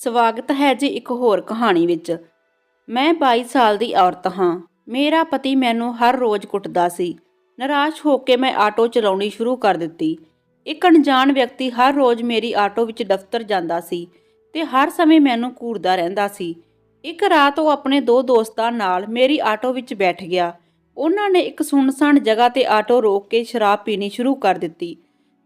ਸਵਾਗਤ ਹੈ ਜੀ ਇੱਕ ਹੋਰ ਕਹਾਣੀ ਵਿੱਚ। ਮੈਂ 22 ਸਾਲ ਦੀ ਔਰਤ ਹਾਂ। ਮੇਰਾ ਪਤੀ ਮੈਨੂੰ ਹਰ ਰੋਜ਼ ਕੁੱਟਦਾ ਸੀ। ਨਿਰਾਸ਼ ਹੋ ਕੇ ਮੈਂ ਆਟੋ ਚਲਾਉਣੀ ਸ਼ੁਰੂ ਕਰ ਦਿੱਤੀ। ਇੱਕ ਅਣਜਾਣ ਵਿਅਕਤੀ ਹਰ ਰੋਜ਼ ਮੇਰੀ ਆਟੋ ਵਿੱਚ ਦਫ਼ਤਰ ਜਾਂਦਾ ਸੀ ਤੇ ਹਰ ਸਮੇਂ ਮੈਨੂੰ ਘੂਰਦਾ ਰਹਿੰਦਾ ਸੀ। ਇੱਕ ਰਾਤ ਉਹ ਆਪਣੇ ਦੋ ਦੋਸਤਾਂ ਨਾਲ ਮੇਰੀ ਆਟੋ ਵਿੱਚ ਬੈਠ ਗਿਆ। ਉਹਨਾਂ ਨੇ ਇੱਕ ਸੁੰਨਸਾਨ ਜਗ੍ਹਾ ਤੇ ਆਟੋ ਰੋਕ ਕੇ ਸ਼ਰਾਬ ਪੀਣੀ ਸ਼ੁਰੂ ਕਰ ਦਿੱਤੀ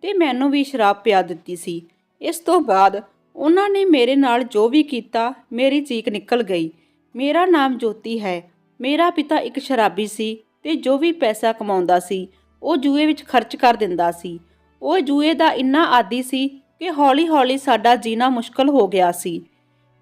ਤੇ ਮੈਨੂੰ ਵੀ ਸ਼ਰਾਬ ਪਿਆ ਦਿੱਤੀ ਸੀ। ਇਸ ਤੋਂ ਬਾਅਦ ਉਹਨਾਂ ਨੇ ਮੇਰੇ ਨਾਲ ਜੋ ਵੀ ਕੀਤਾ, ਮੇਰੀ ਚੀਕ ਨਿਕਲ ਗਈ। ਮੇਰਾ ਨਾਮ ਜੋਤੀ ਹੈ। ਮੇਰਾ ਪਿਤਾ ਇੱਕ ਸ਼ਰਾਬੀ ਸੀ ਤੇ ਜੋ ਵੀ ਪੈਸਾ ਕਮਾਉਂਦਾ ਸੀ, ਉਹ ਜੂਏ ਵਿੱਚ ਖਰਚ ਕਰ ਦਿੰਦਾ ਸੀ। ਉਹ ਜੂਏ ਦਾ ਇੰਨਾ ਆਦੀ ਸੀ ਕਿ ਹੌਲੀ-ਹੌਲੀ ਸਾਡਾ ਜੀਣਾ ਮੁਸ਼ਕਲ ਹੋ ਗਿਆ ਸੀ।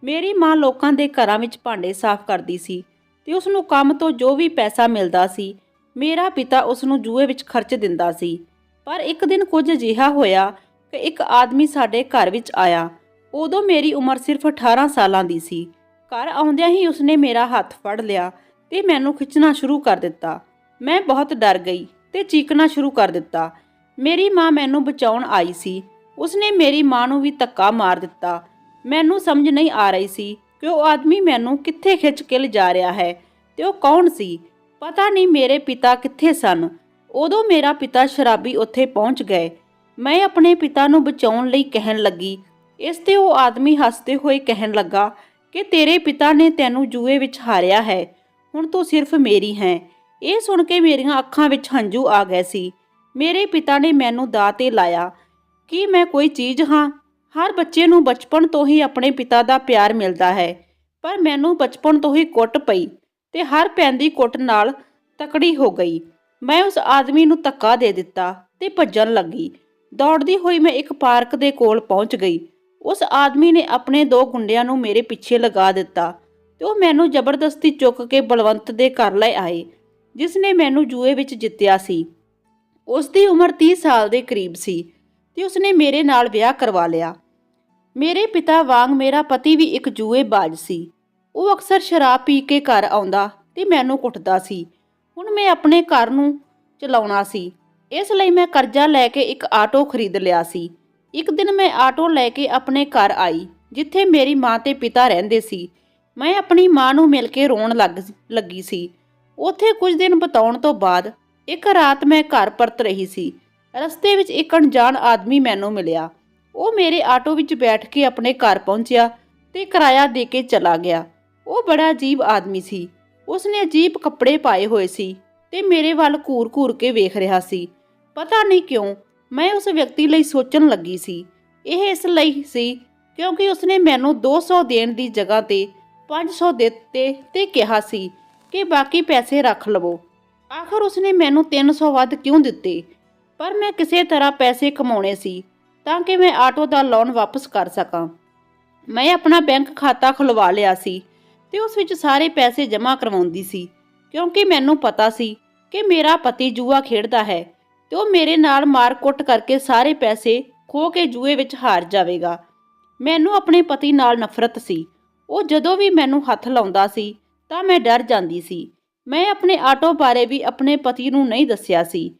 ਮੇਰੀ ਮਾਂ ਲੋਕਾਂ ਦੇ ਘਰਾਂ ਵਿੱਚ ਭਾਂਡੇ ਸਾਫ਼ ਕਰਦੀ ਸੀ ਤੇ ਉਸ ਨੂੰ ਕੰਮ ਤੋਂ ਜੋ ਵੀ ਪੈਸਾ ਮਿਲਦਾ ਸੀ, ਮੇਰਾ ਪਿਤਾ ਉਸ ਨੂੰ ਜੂਏ ਵਿੱਚ ਖਰਚ ਦਿੰਦਾ ਸੀ। ਪਰ ਇੱਕ ਦਿਨ ਕੁਝ ਅਜਿਹਾ ਹੋਇਆ ਕਿ ਇੱਕ ਆਦਮੀ ਸਾਡੇ ਘਰ ਵਿੱਚ ਆਇਆ। ਉਦੋਂ ਮੇਰੀ ਉਮਰ ਸਿਰਫ 18 ਸਾਲਾਂ ਦੀ ਸੀ। ਘਰ ਆਉਂਦਿਆਂ ਹੀ ਉਸਨੇ ਮੇਰਾ ਹੱਥ ਫੜ ਲਿਆ ਤੇ ਮੈਨੂੰ ਖਿੱਚਣਾ ਸ਼ੁਰੂ ਕਰ ਦਿੱਤਾ। ਮੈਂ ਬਹੁਤ ਡਰ ਗਈ ਤੇ ਚੀਕਣਾ ਸ਼ੁਰੂ ਕਰ ਦਿੱਤਾ। ਮੇਰੀ ਮਾਂ ਮੈਨੂੰ ਬਚਾਉਣ ਆਈ ਸੀ। ਉਸਨੇ ਮੇਰੀ ਮਾਂ ਨੂੰ ਵੀ ਧੱਕਾ ਮਾਰ ਦਿੱਤਾ। ਮੈਨੂੰ ਸਮਝ ਨਹੀਂ ਆ ਰਹੀ ਸੀ ਕਿ ਉਹ ਆਦਮੀ ਮੈਨੂੰ ਕਿੱਥੇ ਖਿੱਚ ਕੇ ਲਿਜਾ ਰਿਹਾ ਹੈ ਤੇ ਉਹ ਕੌਣ ਸੀ? ਪਤਾ ਨਹੀਂ ਮੇਰੇ ਪਿਤਾ ਕਿੱਥੇ ਸਨ। ਉਦੋਂ ਮੇਰਾ ਪਿਤਾ ਸ਼ਰਾਬੀ ਉੱਥੇ ਪਹੁੰਚ ਗਏ। ਮੈਂ ਆਪਣੇ ਪਿਤਾ ਨੂੰ ਬਚਾਉਣ ਲਈ ਕਹਿਣ ਲੱਗੀ ਇਸ ਤੇ ਉਹ ਆਦਮੀ ਹੱਸਦੇ ਹੋਏ ਕਹਿਣ ਲੱਗਾ ਕਿ ਤੇਰੇ ਪਿਤਾ ਨੇ ਤੈਨੂੰ ਜੂਏ ਵਿੱਚ ਹਾਰਿਆ ਹੈ, ਹੁਣ ਤੂੰ ਸਿਰਫ ਮੇਰੀ ਹੈ। ਇਹ ਸੁਣ ਕੇ ਮੇਰੀਆਂ ਅੱਖਾਂ ਵਿੱਚ ਹੰਝੂ ਆ ਗਏ ਸੀ। ਮੇਰੇ ਪਿਤਾ ਨੇ ਮੈਨੂੰ ਦਾਅ ਤੇ ਲਾਇਆ, ਕਿ ਮੈਂ ਕੋਈ ਚੀਜ਼ ਹਾਂ? ਹਰ ਬੱਚੇ ਨੂੰ ਬਚਪਨ ਤੋਂ ਹੀ ਆਪਣੇ ਪਿਤਾ ਦਾ ਪਿਆਰ ਮਿਲਦਾ ਹੈ, ਪਰ ਮੈਨੂੰ ਬਚਪਨ ਤੋਂ ਹੀ ਕੁੱਟ ਪਈ ਤੇ ਹਰ ਪੈਂਦੀ ਕੁੱਟ ਨਾਲ ਤਕੜੀ ਹੋ ਗਈ। ਮੈਂ ਉਸ ਆਦਮੀ ਨੂੰ ਧੱਕਾ ਦੇ ਦਿੱਤਾ ਤੇ ਭੱਜਣ ਲੱਗੀ। ਦੌੜਦੀ ਹੋਈ ਮੈਂ ਇੱਕ ਪਾਰਕ ਦੇ ਕੋਲ ਪਹੁੰਚ ਗਈ। ਉਸ ਆਦਮੀ ਨੇ ਆਪਣੇ ਦੋ ਗੁੰਡਿਆਂ ਨੂੰ ਮੇਰੇ ਪਿੱਛੇ ਲਗਾ ਦਿੱਤਾ ਤੇ ਉਹ ਮੈਨੂੰ ਜ਼ਬਰਦਸਤੀ ਚੁੱਕ ਕੇ ਬਲਵੰਤ ਦੇ ਘਰ ਲੈ ਆਏ, ਜਿਸ ਨੇ ਮੈਨੂੰ ਜੂਏ ਵਿੱਚ ਜਿੱਤਿਆ ਸੀ। ਉਸ ਦੀ ਉਮਰ 30 ਸਾਲ ਦੇ ਕਰੀਬ ਸੀ ਤੇ ਉਸਨੇ ਮੇਰੇ ਨਾਲ ਵਿਆਹ ਕਰਵਾ ਲਿਆ। ਮੇਰੇ ਪਿਤਾ ਵਾਂਗ ਮੇਰਾ ਪਤੀ ਵੀ ਇੱਕ ਜੂਏ ਬਾਜ ਸੀ। ਉਹ ਅਕਸਰ ਸ਼ਰਾਬ ਪੀ ਕੇ ਘਰ ਆਉਂਦਾ ਤੇ ਮੈਨੂੰ ਕੁੱਟਦਾ ਸੀ। ਹੁਣ ਮੈਂ ਆਪਣੇ ਘਰ ਨੂੰ ਚਲਾਉਣਾ ਸੀ। ਇਸ ਲਈ ਮੈਂ ਕਰਜ਼ਾ ਲੈ ਕੇ ਇੱਕ ਆਟੋ ਖਰੀਦ ਲਿਆ ਸੀ। ਇੱਕ ਦਿਨ ਮੈਂ ਆਟੋ ਲੈ ਕੇ ਆਪਣੇ ਘਰ ਆਈ, ਜਿੱਥੇ ਮੇਰੀ ਮਾਂ ਤੇ ਪਿਤਾ ਰਹਿੰਦੇ ਸੀ। ਮੈਂ ਆਪਣੀ ਮਾਂ ਨੂੰ ਮਿਲ ਕੇ ਰੋਣ ਲੱਗ ਲੱਗੀ ਸੀ। ਉੱਥੇ ਕੁਝ ਦਿਨ ਬਿਤਾਉਣ ਤੋਂ ਬਾਅਦ ਇੱਕ ਰਾਤ ਮੈਂ ਘਰ ਪਰਤ ਰਹੀ ਸੀ। ਰਸਤੇ ਵਿੱਚ ਇੱਕ ਅਣਜਾਣ ਆਦਮੀ ਮੈਨੂੰ ਮਿਲਿਆ। ਉਹ ਮੇਰੇ ਆਟੋ ਵਿੱਚ ਬੈਠ ਕੇ ਆਪਣੇ ਘਰ ਪਹੁੰਚਿਆ ਤੇ ਕਿਰਾਇਆ ਦੇ ਕੇ ਚਲਾ ਗਿਆ। ਉਹ ਬੜਾ ਅਜੀਬ ਆਦਮੀ ਸੀ। ਉਸਨੇ ਅਜੀਬ ਕੱਪੜੇ ਪਾਏ ਹੋਏ ਸੀ ਤੇ ਮੇਰੇ ਵੱਲ ਘੂਰ-ਘੂਰ ਕੇ ਵੇਖ ਰਿਹਾ ਸੀ। ਪਤਾ ਨਹੀਂ ਕਿਉਂ ਮੈਂ ਉਸ ਵਿਅਕਤੀ ਲਈ ਸੋਚਣ ਲੱਗੀ ਸੀ। ਇਹ ਇਸ ਲਈ ਸੀ ਕਿਉਂਕਿ ਉਸਨੇ ਮੈਨੂੰ 200 ਦੇਣ ਦੀ ਜਗ੍ਹਾ ਤੇ 500 ਦਿੱਤੇ ਤੇ ਕਿਹਾ ਸੀ ਕਿ ਬਾਕੀ ਪੈਸੇ ਰੱਖ ਲਵੋ। ਆਖਰ ਉਸਨੇ ਮੈਨੂੰ 300 ਵੱਧ ਕਿਉਂ ਦਿੱਤੇ? ਪਰ ਮੈਂ ਕਿਸੇ ਤਰ੍ਹਾਂ ਪੈਸੇ ਕਮਾਉਣੇ ਸੀ ਤਾਂ ਕਿ ਮੈਂ ਆਟੋ ਦਾ ਲੋਨ ਵਾਪਸ ਕਰ ਸਕਾਂ। ਮੈਂ ਆਪਣਾ ਬੈਂਕ ਖਾਤਾ ਖੁਲਵਾ ਲਿਆ ਸੀ ਤੇ ਉਸ ਵਿੱਚ ਸਾਰੇ ਪੈਸੇ ਜਮ੍ਹਾਂ ਕਰਵਾਉਂਦੀ ਸੀ ਕਿਉਂਕਿ ਮੈਨੂੰ ਪਤਾ ਸੀ ਕਿ ਮੇਰਾ ਪਤੀ ਜੂਆ ਖੇਡਦਾ ਹੈ ਤੇ ਉਹ ਮੇਰੇ ਨਾਲ ਮਾਰ-ਕੁੱਟ ਕਰਕੇ ਸਾਰੇ ਪੈਸੇ ਖੋ ਕੇ ਜੂਏ ਵਿੱਚ ਹਾਰ ਜਾਵੇਗਾ। ਮੈਨੂੰ ਆਪਣੇ ਪਤੀ ਨਾਲ ਨਫ਼ਰਤ ਸੀ। ਉਹ ਜਦੋਂ ਵੀ ਮੈਨੂੰ ਹੱਥ ਲਾਉਂਦਾ ਸੀ, ਤਾਂ ਮੈਂ ਡਰ ਜਾਂਦੀ ਸੀ। ਮੈਂ ਆਪਣੇ ਆਟੋ ਬਾਰੇ ਵੀ ਆਪਣੇ ਪਤੀ ਨੂੰ ਨਹੀਂ ਦੱਸਿਆ ਸੀ।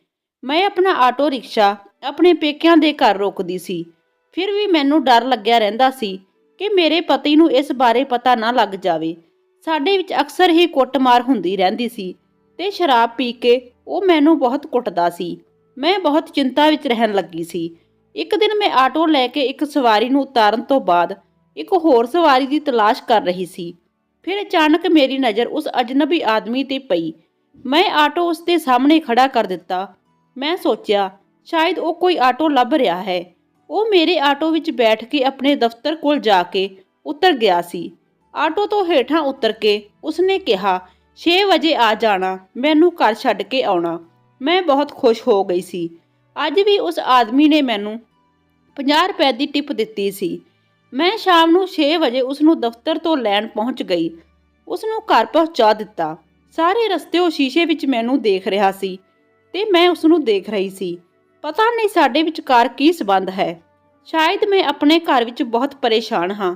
ਮੈਂ ਆਪਣਾ ਆਟੋ ਰਿਕਸ਼ਾ ਆਪਣੇ ਪੇਕਿਆਂ ਦੇ ਘਰ ਰੋਕਦੀ ਸੀ। ਫਿਰ ਵੀ ਮੈਨੂੰ ਡਰ ਲੱਗਿਆ ਰਹਿੰਦਾ ਸੀ ਕਿ ਮੇਰੇ ਪਤੀ ਨੂੰ ਇਸ ਬਾਰੇ ਪਤਾ ਨਾ ਲੱਗ ਜਾਵੇ। ਸਾਡੇ ਵਿੱਚ ਅਕਸਰ ਹੀ ਕੁੱਟਮਾਰ ਹੁੰਦੀ ਰਹਿੰਦੀ ਸੀ ਤੇ ਸ਼ਰਾਬ ਪੀ ਕੇ ਉਹ ਮੈਨੂੰ ਬਹੁਤ ਕੁੱਟਦਾ ਸੀ। ਮੈਂ ਬਹੁਤ ਚਿੰਤਾ ਵਿੱਚ ਰਹਿਣ ਲੱਗੀ ਸੀ। ਇੱਕ ਦਿਨ ਮੈਂ ਆਟੋ ਲੈ ਕੇ ਇੱਕ ਸਵਾਰੀ ਨੂੰ ਉਤਾਰਨ ਤੋਂ ਬਾਅਦ ਇੱਕ ਹੋਰ ਸਵਾਰੀ ਦੀ ਤਲਾਸ਼ ਕਰ ਰਹੀ ਸੀ। ਫਿਰ ਅਚਾਨਕ ਮੇਰੀ ਨਜ਼ਰ ਉਸ ਅਜਨਬੀ ਆਦਮੀ ਤੇ ਪਈ। ਮੈਂ ਆਟੋ ਉਸ ਦੇ ਸਾਹਮਣੇ ਖੜਾ ਕਰ ਦਿੱਤਾ। ਮੈਂ ਸੋਚਿਆ, ਸ਼ਾਇਦ ਉਹ ਕੋਈ ਆਟੋ ਲੱਭ ਰਿਹਾ ਹੈ। ਉਹ ਮੇਰੇ ਆਟੋ ਵਿੱਚ ਬੈਠ ਕੇ ਆਪਣੇ ਦਫ਼ਤਰ ਕੋਲ ਜਾ ਕੇ ਉਤਰ ਗਿਆ ਸੀ। ਆਟੋ ਤੋਂ ਹੇਠਾਂ ਉਤਰ ਕੇ ਉਸਨੇ ਕਿਹਾ 6 ਵਜੇ ਆ ਜਾਣਾ, ਮੈਨੂੰ ਘਰ ਛੱਡ ਕੇ ਆਉਣਾ। ਮੈਂ ਬਹੁਤ ਖੁਸ਼ ਹੋ ਗਈ ਸੀ। ਅੱਜ ਵੀ ਉਸ ਆਦਮੀ ਨੇ ਮੈਨੂੰ 50 ਰੁਪਏ ਦੀ ਟਿਪ ਦਿੱਤੀ ਸੀ। ਮੈਂ ਸ਼ਾਮ ਨੂੰ 6 ਵਜੇ ਉਸ ਨੂੰ ਦਫ਼ਤਰ ਤੋਂ ਲੈਣ ਪਹੁੰਚ ਗਈ। ਉਸ ਨੂੰ ਘਰ ਪਹੁੰਚਾ ਦਿੱਤਾ। ਸਾਰੇ ਰਸਤੇ ਉਹ ਸ਼ੀਸ਼ੇ ਵਿੱਚ ਮੈਨੂੰ ਦੇਖ ਰਿਹਾ ਸੀ ਤੇ ਮੈਂ ਉਸ ਨੂੰ ਦੇਖ ਰਹੀ ਸੀ। ਪਤਾ ਨਹੀਂ ਸਾਡੇ ਵਿਚਕਾਰ ਕੀ ਸਬੰਧ ਹੈ। ਸ਼ਾਇਦ ਮੈਂ ਆਪਣੇ ਘਰ ਵਿੱਚ ਬਹੁਤ ਪਰੇਸ਼ਾਨ ਹਾਂ।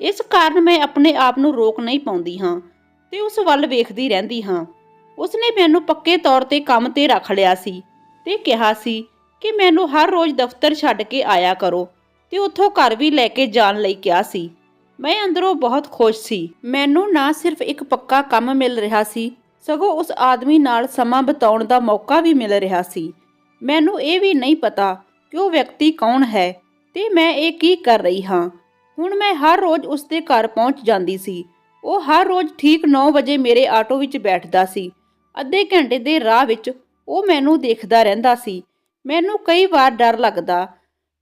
ਇਸ ਕਾਰਨ ਮੈਂ ਆਪਣੇ ਆਪ ਨੂੰ ਰੋਕ ਨਹੀਂ ਪਾਉਂਦੀ ਹਾਂ ਤੇ ਉਸ ਵੱਲ ਵੇਖਦੀ ਰਹਿੰਦੀ ਹਾਂ। ਉਸਨੇ ਮੈਨੂੰ ਪੱਕੇ ਤੌਰ ਤੇ ਕੰਮ ਤੇ ਰੱਖ ਲਿਆ ਸੀ ਤੇ ਕਿਹਾ ਸੀ ਕਿ ਮੈਨੂੰ ਹਰ ਰੋਜ਼ ਦਫ਼ਤਰ ਛੱਡ ਕੇ ਆਇਆ ਕਰੋ ਤੇ ਉੱਥੋਂ ਘਰ ਵੀ ਲੈ ਕੇ ਜਾਣ ਲਈ ਕਿਹਾ ਸੀ। ਮੈਂ ਅੰਦਰੋਂ ਬਹੁਤ ਖੁਸ਼ ਸੀ। ਮੈਨੂੰ ਨਾ ਸਿਰਫ ਇੱਕ ਪੱਕਾ ਕੰਮ ਮਿਲ ਰਿਹਾ ਸੀ, ਸਗੋਂ ਉਸ ਆਦਮੀ ਨਾਲ ਸਮਾਂ ਬਿਤਾਉਣ ਦਾ ਮੌਕਾ ਵੀ ਮਿਲ ਰਿਹਾ ਸੀ। ਮੈਨੂੰ ਇਹ ਵੀ ਨਹੀਂ ਪਤਾ ਕਿ ਉਹ ਵਿਅਕਤੀ ਕੌਣ ਹੈ ਤੇ ਮੈਂ ਇਹ ਕੀ ਕਰ ਰਹੀ ਹਾਂ। ਹੁਣ ਮੈਂ ਹਰ ਰੋਜ਼ ਉਸ ਦੇ ਘਰ ਪਹੁੰਚ ਜਾਂਦੀ ਸੀ। ਉਹ ਹਰ ਰੋਜ਼ ਠੀਕ 9 ਵਜੇ ਮੇਰੇ ਆਟੋ ਵਿੱਚ ਬੈਠਦਾ ਸੀ। ਅੱਧੇ ਘੰਟੇ ਦੇ ਰਾਹ ਵਿੱਚ ਉਹ ਮੈਨੂੰ ਦੇਖਦਾ ਰਹਿੰਦਾ ਸੀ। ਮੈਨੂੰ ਕਈ ਵਾਰ ਡਰ ਲੱਗਦਾ,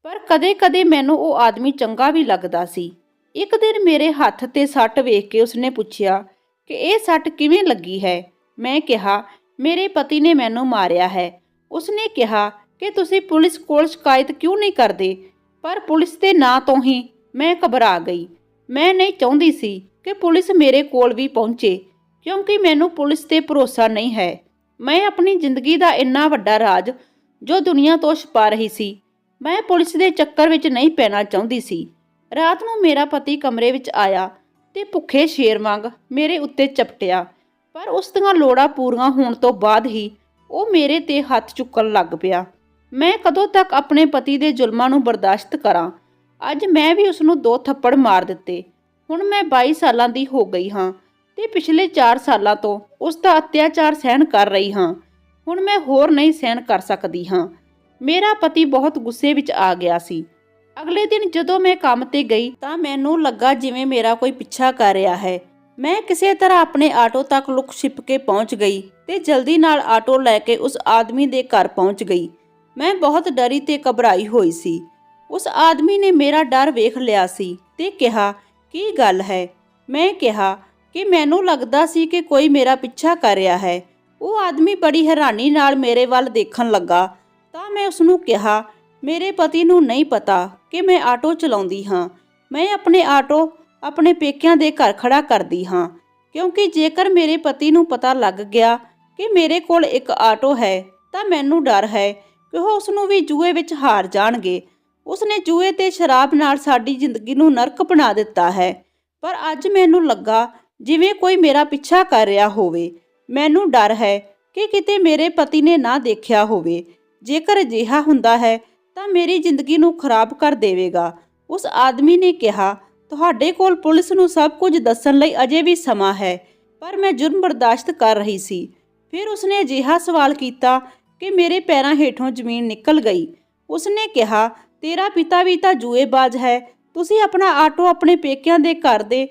ਪਰ ਕਦੇ-ਕਦੇ ਮੈਨੂੰ ਉਹ ਆਦਮੀ ਚੰਗਾ ਵੀ ਲੱਗਦਾ ਸੀ। ਇੱਕ ਦਿਨ ਮੇਰੇ ਹੱਥ ਤੇ ਸੱਟ ਵੇਖ ਕੇ ਉਸਨੇ ਪੁੱਛਿਆ ਕਿ ਇਹ ਸੱਟ ਕਿਵੇਂ ਲੱਗੀ ਹੈ? ਮੈਂ ਕਿਹਾ, ਮੇਰੇ ਪਤੀ ਨੇ ਮੈਨੂੰ ਮਾਰਿਆ ਹੈ। ਉਸਨੇ ਕਿਹਾ ਕਿ, ਤੁਸੀਂ ਪੁਲਿਸ ਕੋਲ ਸ਼ਿਕਾਇਤ ਕਿਉਂ ਨਹੀਂ ਕਰਦੇ? ਪਰ ਪੁਲਿਸ ਦੇ ਨਾਂ ਤੋਂ ਹੀ ਮੈਂ ਘਬਰਾ ਗਈ। ਮੈਂ ਨਹੀਂ ਚਾਹੁੰਦੀ ਸੀ ਕਿ ਪੁਲਿਸ ਮੇਰੇ ਕੋਲ ਵੀ ਪਹੁੰਚੇ। ਕਿਉਂਕਿ ਮੈਨੂੰ ਪੁਲਿਸ ਤੇ ਭਰੋਸਾ ਨਹੀਂ ਹੈ। ਮੈਂ ਆਪਣੀ ਜ਼ਿੰਦਗੀ ਦਾ ਇੰਨਾ ਵੱਡਾ ਰਾਜ, ਜੋ ਦੁਨੀਆ ਤੋਂ ਛੁਪਾ ਰਹੀ ਸੀ, ਮੈਂ ਪੁਲਿਸ ਦੇ ਚੱਕਰ ਵਿੱਚ ਨਹੀਂ ਪੈਣਾ ਚਾਹੁੰਦੀ ਸੀ। ਰਾਤ ਨੂੰ ਮੇਰਾ ਪਤੀ ਕਮਰੇ ਵਿੱਚ ਆਇਆ ਤੇ ਭੁੱਖੇ ਸ਼ੇਰ ਵਾਂਗ ਮੇਰੇ ਉੱਤੇ ਚਪਟਿਆ, ਪਰ ਉਸ ਦੀਆਂ ਲੋੜਾਂ ਪੂਰੀਆਂ ਹੋਣ ਤੋਂ ਬਾਅਦ ਹੀ ਉਹ ਮੇਰੇ ਤੇ ਹੱਥ ਚੁੱਕਣ ਲੱਗ ਪਿਆ। ਮੈਂ ਕਦੋਂ ਤੱਕ ਆਪਣੇ ਪਤੀ ਦੇ ਜ਼ੁਲਮਾਂ ਨੂੰ ਬਰਦਾਸ਼ਤ ਕਰਾਂ? ਅੱਜ ਮੈਂ ਵੀ ਉਸ ਨੂੰ ਦੋ ਥੱਪੜ ਮਾਰ ਦਿੱਤੇ। ਹੁਣ ਮੈਂ 22 ਸਾਲਾਂ ਦੀ ਹੋ ਗਈ ਹਾਂ। ਤੇ ਪਿਛਲੇ 4 ਸਾਲਾਂ ਤੋਂ ਉਸ ਦਾ ਅਤਿਆਚਾਰ ਸਹਿਣ ਕਰ ਰਹੀ ਹਾਂ। ਹੁਣ ਮੈਂ ਹੋਰ ਨਹੀਂ ਸਹਿਣ ਕਰ ਸਕਦੀ ਹਾਂ। ਮੇਰਾ ਪਤੀ ਬਹੁਤ ਗੁੱਸੇ ਵਿੱਚ ਆ ਗਿਆ ਸੀ। ਅਗਲੇ ਦਿਨ ਜਦੋਂ ਮੈਂ ਕੰਮ ਤੇ ਗਈ ਤਾਂ ਮੈਨੂੰ ਲੱਗਾ ਜਿਵੇਂ ਮੇਰਾ ਕੋਈ ਪਿੱਛਾ ਕਰ ਰਿਹਾ ਹੈ। ਮੈਂ ਕਿਸੇ ਤਰ੍ਹਾਂ ਆਪਣੇ ਆਟੋ ਤੱਕ ਲੁਕ ਛਿਪ ਕੇ ਪਹੁੰਚ ਗਈ ਤੇ ਜਲਦੀ ਨਾਲ ਆਟੋ ਲੈ ਕੇ ਉਸ ਆਦਮੀ ਦੇ ਘਰ ਪਹੁੰਚ ਗਈ। ਮੈਂ ਬਹੁਤ ਡਰੀ ਤੇ ਘਬਰਾਈ ਹੋਈ ਸੀ। ਉਸ ਆਦਮੀ ਨੇ ਮੇਰਾ ਡਰ ਵੇਖ ਲਿਆ ਸੀ ਤੇ ਕਿਹਾ, ਕੀ ਗੱਲ ਹੈ? ਮੈਂ ਕਿਹਾ ਕਿ ਮੈਨੂੰ ਲੱਗਦਾ ਸੀ ਕਿ ਕੋਈ ਮੇਰਾ ਪਿੱਛਾ ਕਰ ਰਿਹਾ ਹੈ। ਉਹ ਆਦਮੀ ਬੜੀ ਹੈਰਾਨੀ ਨਾਲ ਮੇਰੇ ਵੱਲ ਦੇਖਣ ਲੱਗਾ। ਤਾਂ ਮੈਂ ਉਸ ਨੂੰ ਕਿਹਾ, ਮੇਰੇ ਪਤੀ ਨੂੰ ਨਹੀਂ ਪਤਾ ਕਿ ਮੈਂ ਆਟੋ ਚਲਾਉਂਦੀ ਹਾਂ। ਮੈਂ ਆਪਣੇ ਆਟੋ ਆਪਣੇ ਪੇਕਿਆਂ ਦੇ ਘਰ ਖੜਾ ਕਰਦੀ ਹਾਂ, ਕਿਉਂਕਿ ਜੇਕਰ ਮੇਰੇ ਪਤੀ ਨੂੰ ਪਤਾ ਲੱਗ ਗਿਆ ਕਿ ਮੇਰੇ ਕੋਲ ਇੱਕ ਆਟੋ ਹੈ, ਤਾਂ ਮੈਨੂੰ ਡਰ ਹੈ ਕਿ ਉਹ ਉਸ ਨੂੰ ਵੀ ਜੂਏ ਵਿੱਚ ਹਾਰ ਜਾਣਗੇ। ਉਸਨੇ ਜੂਏ ਤੇ ਸ਼ਰਾਬ ਨਾਲ ਸਾਡੀ ਜ਼ਿੰਦਗੀ ਨੂੰ ਨਰਕ ਬਣਾ ਦਿੱਤਾ ਹੈ। ਪਰ ਅੱਜ ਮੈਨੂੰ ਲੱਗਾ ਜਿਵੇਂ ਕੋਈ ਮੇਰਾ ਪਿੱਛਾ ਕਰ ਰਿਹਾ ਹੋਵੇ, ਮੈਨੂੰ ਡਰ ਹੈ ਕਿ ਕਿਤੇ ਮੇਰੇ ਪਤੀ ਨੇ ਨਾ ਦੇਖਿਆ ਹੋਵੇ। ਜੇਕਰ ਅਜਿਹਾ ਹੁੰਦਾ ਹੈ, ਤਾਂ ਮੇਰੀ ਜ਼ਿੰਦਗੀ ਨੂੰ ਖਰਾਬ ਕਰ ਦੇਵੇਗਾ। ਉਸ ਆਦਮੀ ਨੇ ਕਿਹਾ, ਤੁਹਾਡੇ ਕੋਲ ਪੁਲਿਸ ਨੂੰ ਸਭ ਕੁਝ ਦੱਸਣ ਲਈ ਅਜੇ ਵੀ ਸਮਾਂ ਹੈ, ਪਰ ਮੈਂ ਜੁਰਮ ਬਰਦਾਸ਼ਤ ਕਰ ਰਹੀ ਸੀ। ਫਿਰ ਉਸਨੇ ਅਜਿਹਾ ਸਵਾਲ ਕੀਤਾ ਕਿ ਮੇਰੇ ਪੈਰਾਂ ਹੇਠੋਂ ਜ਼ਮੀਨ ਨਿਕਲ ਗਈ। ਉਸਨੇ ਕਿਹਾ, ਤੇਰਾ ਪਿਤਾ ਵੀ ਤਾਂ ਜੂਏਬਾਜ਼ ਹੈ, ਤੁਸੀਂ ਆਪਣਾ ਆਟੋ ਆਪਣੇ ਪੇਕਿਆਂ ਦੇ ਘਰ ਦੇ